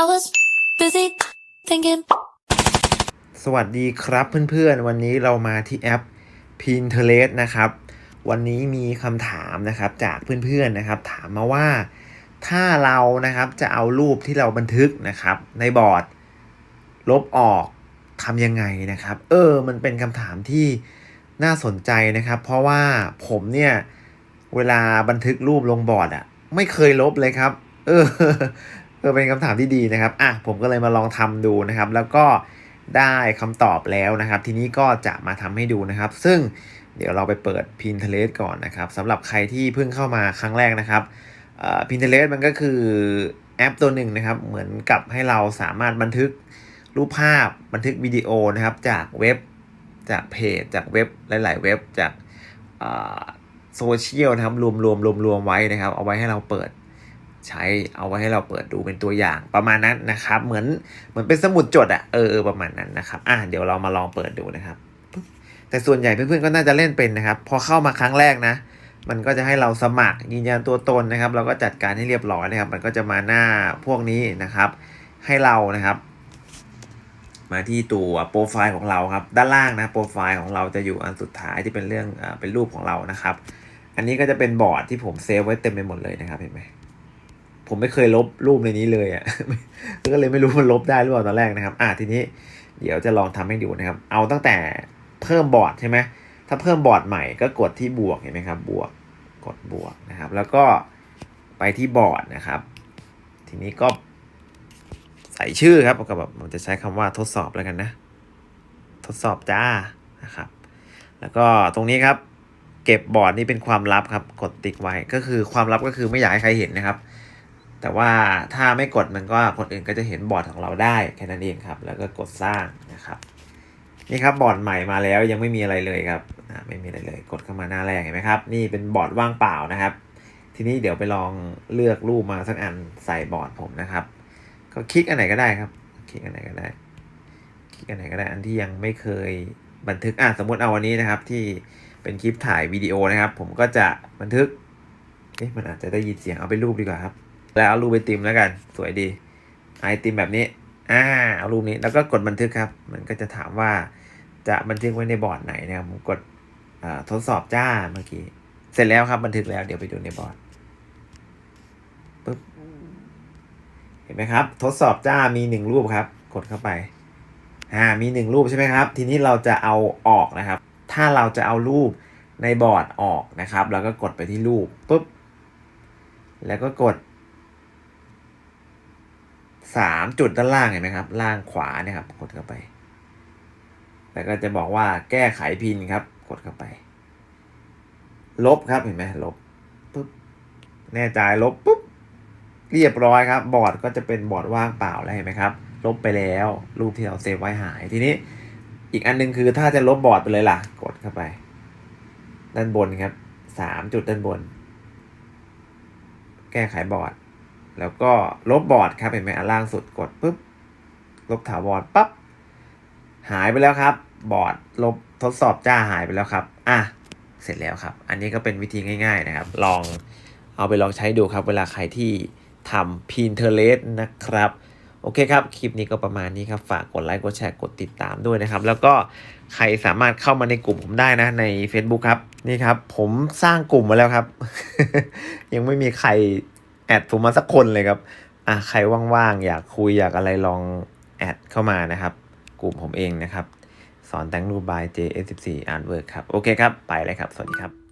I was busy thinking. สวัสดีครับเพื่อนๆ วันนี้เรามาที่แอป Pinterest นะครับ วันนี้มีคำถามนะครับจากเพื่อนๆนะครับ ถามมาว่าถ้าเรานะครับจะเอารูปที่เราบันทึกนะครับ ในบอร์ด ลบออกทำยังไงนะครับ เออ มันเป็นคำถามที่น่าสนใจนะครับ เพราะว่าผมเนี่ยเวลาบันทึกรูปลงบอร์ดอะไม่เคยลบเลยครับ เออ เออเป็นคำถามที่ดีนะครับอะผมก็เลยมาลองทำดูนะครับ แล้วก็ได้คำตอบแล้วนะครับ ทีนี้ก็จะมาทำให้ดูนะครับ ซึ่งเดี๋ยวเราไปเปิด Pinterest ก่อนนะครับสำหรับใครที่เพิ่งเข้ามาครั้งแรกนะครับ Pinterest มันก็คือแอปตัวหนึ่งนะครับ เหมือนกับให้เราสามารถบันทึกรูปภาพบันทึกวิดีโอนะครับ จากเว็บจากเพจ จากเว็บหลาย ๆ เว็บจากโซเชียลนะครับรวมรวมรวมรวมไว้นะครับ เอาไว้ให้เราเปิด ใช้เอาไว้ให้เราเปิดดูเป็นตัวอย่างประมาณนั้นนะครับ เหมือนเหมือนเป็นสมุดจดอะเออประมาณนั้นนะครับอะเดี๋ยวเรามาลองเปิดดูนะครับ แต่ส่วนใหญ่เพื่อนๆก็น่าจะเล่นเป็นนะครับ พอเข้ามาครั้งแรกนะ มันก็จะให้เราสมัครยืนยันตัวตนนะครับ เราก็จัดการให้เรียบร้อยนะครับ มันก็จะมาหน้าพวกนี้นะครับ ให้เรานะครับ มาที่ตัวโปรไฟล์ของเราครับ ด้านล่างนะโปรไฟล์ของเราจะอยู่อันสุดท้ายที่เป็นเรื่องอเป็นรูปของเรานะครับ อันนี้ก็จะเป็นบอร์ดที่ผมเซฟไว้เต็มไปหมดเลยนะครับเห็นไหม ผมไม่เคยลบรูปในนี้เลยอะ่ะก็เลยไม่รู้มันลบได้หรือเปล่าตอนแรกนะครับ อ่าทีนี้เดี๋ยวจะลองทำให้ดูนะครับ เอาตั้งแต่เพิ่มบอร์ดใช่ไหมถ้าเพิ่มบอร์ดใหม่ก็กดที่บวกเห็นไหมครับ บวกกดบวกนะครับ แล้วก็ไปที่บอร์ดนะครับ ทีนี้ก็ใส่ชื่อครับก็แบบผมจะใช้คำว่าทดสอบแล้วกันนะ ทดสอบจ้านะครับ แล้วก็ตรงนี้ครับ เก็บบอร์ดนี่เป็นความลับครับ กดติ๊กไว้ก็คือความลับก็คือไม่อยากให้ใครเห็นนะครับ แต่ว่าถ้าไม่กดมันก็คนอื่นก็จะเห็นบอร์ดของเราได้แค่นั้นเองครับ แล้วก็กดสร้างนะครับ นี่ครับบอร์ดใหม่มาแล้วยังไม่มีอะไรเลยครับไม่มีอะไรเลย กดเข้ามาหน้าแรกเห็นไหมครับ นี่เป็นบอร์ดว่างเปล่านะครับ ทีนี้เดี๋ยวไปลองเลือกรูปมาสักอันใส่บอร์ดผมนะครับ ก็คลิกอันไหนก็ได้ครับคลิกอันไหนก็ได้คลิกอันไหนก็ได้อันที่ยังไม่เคยบันทึกอะสมมติเอาวันนี้นะครับที่เป็นคลิปถ่ายวิดีโอนะครับ ผมก็จะบันทึกเอ๊ะมันอาจจะได้ยินเสียงเอาไปรูปดีกว่าครับ แล้วเอารูปไปติมแล้วกัน สวยดีไอติมแบบนี้ อ่าเอารูปนี้แล้วก็กดบันทึกครับ มันก็จะถามว่าจะบันทึกไว้ในบอร์ดไหนนะครับผมกดอ่าทดสอบจ้าเมื่อกี้ เสร็จแล้วครับบันทึกแล้วเดี๋ยวไปดูในบอร์ดปึ๊บเห็นไหมครับ ทดสอบจ้ามีหนึ่งรูปครับ กดเข้าไปอ่ามีหนึ่งรูปใช่ไหมครับ ทีนี้เราจะเอาออกนะครับ ถ้าเราจะเอารูปในบอร์ดออกนะครับ เราก็กดไปที่รูปปุ๊บแล้วก็กด สามจุดด้านล่างเห็นไหมครับ ล่างขวาเนี่ยครับ กดเข้าไป แล้วก็จะบอกว่าแก้ไขพินครับ กดเข้าไป ลบครับเห็นไหมลบปุ๊บแน่ใจลบปุ๊บเรียบร้อยครับ บอร์ดก็จะเป็นบอร์ดว่างเปล่าแล้วเห็นไหมครับ ลบไปแล้ว รูปที่เราเซฟไว้หายทีนี้ อีกอันหนึงคือถ้าจะลบบอร์ดไปเลยล่ะ กดเข้าไป ด้านบนครับสามจุดด้านบน แก้ไขบอร์ด แล้วก็ลบบอร์ดครับเห็นไหมอันล่างสุดกดปุ๊บลบถาวรปั๊บหายไปแล้วครับ บอร์ดลบทดสอบจ้าหายไปแล้วครับอะเสร็จแล้วครับ อันนี้ก็เป็นวิธีง่าย ๆนะครับ ลองเอาไปลองใช้ดูครับ เวลาใครที่ทำ Pinterest นะครับ โอเคครับ คลิปนี้ก็ประมาณนี้ครับ ฝากกดไลค์ กดแชร์ กดติดตามด้วยนะครับ แล้วก็ใครสามารถเข้ามาในกลุ่มผมได้นะ ใน Facebook ครับ นี่ครับ ผมสร้างกลุ่มมาแล้วครับ ยังไม่มีใคร แอดผมมาสักคนเลยครับอะใครว่างๆอยากคุยอยากอะไรลองแอดเข้ามานะครับ กลุ่มผมเองนะครับ สอนแต่งรูปบาย JS14 Artwork ครับ โอเคครับ ไปเลยครับ สวัสดีครับ